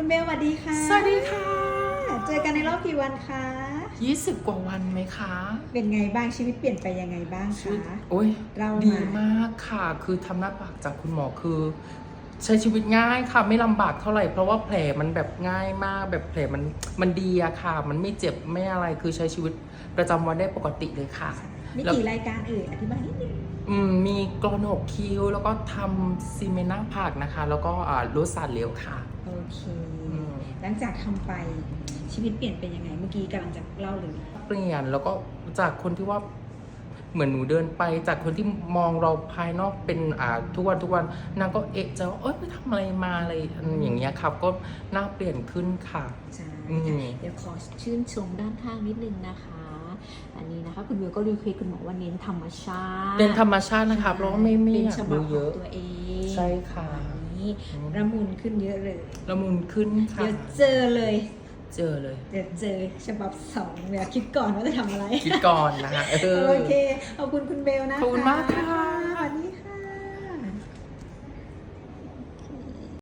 คุณเบลสวัสดีค่ะ สวัสดีค่ะ เจอกันในรอบกี่วันคะ20 กว่าวันไหมคะ เป็นไงบ้างชีวิตเปลี่ยนไปยังไงบ้างชีวิตคะโอ้ยเรามาดีมากค่ะ คือทำหน้าปากจากคุณหมอคือ ใช้ชีวิตง่ายค่ะ ไม่ลำบากเท่าไหร่ เพราะว่าแผลมันแบบง่ายมาก แบบแผลมันมันดีอะค่ะ มันไม่เจ็บไม่อะไร คือใช้ชีวิตประจำวันได้ปกติเลยค่ะ มีแล้วกี่รายการเอ่ยอธิบายนิดนึงอืมมีกรอนหกคิ้ว แล้วก็ทำซีเมนต์หน้าผากนะคะ แล้วก็อ่ารูดสันเหลวค่ะ โอเคอืม หลังจากทำไปชีวิตเปลี่ยนเป็นยังไง เมื่อกี้กำลังจะเล่าเลยเปลี่ยนแล้วก็จากคนที่ว่าเหมือนหนูเดินไป จากคนที่มองเราภายนอกเป็นอ่าทุกวันทุกวันนางก็เอะใจว่าเอ้ยไปทำอะไรมาอะไรอย่างเงี้ยครับ ก็หน้าเปลี่ยนขึ้นค่ะใช่อืมเดี๋ยวขอชื่นชมด้านข้างนิดนึงนะคะ อันนี้นะคะ คุณเบลก็รีเควสคุณหมอว่าเน้นธรรมชาติเป็นธรรมชาตินะคะเพราะว่าไม่ไม่เป็นอยากฉบัดูบขเยองอะ ตัวเองใช่ค่ะอันนี้อืมระมุนขึ้นเยอะเลย ละมุนขึ้นค่ะ เดี๋ยวเจอเลย เจอเลย เดี๋ยวเจอฉบับสองเดี๋ยวคิดก่อนว่าจะทำอะไร คิดก่อนนะคะเออ โอเค ขอบคุณคุณเบลนะคะ ขอบคุณมากค่ะ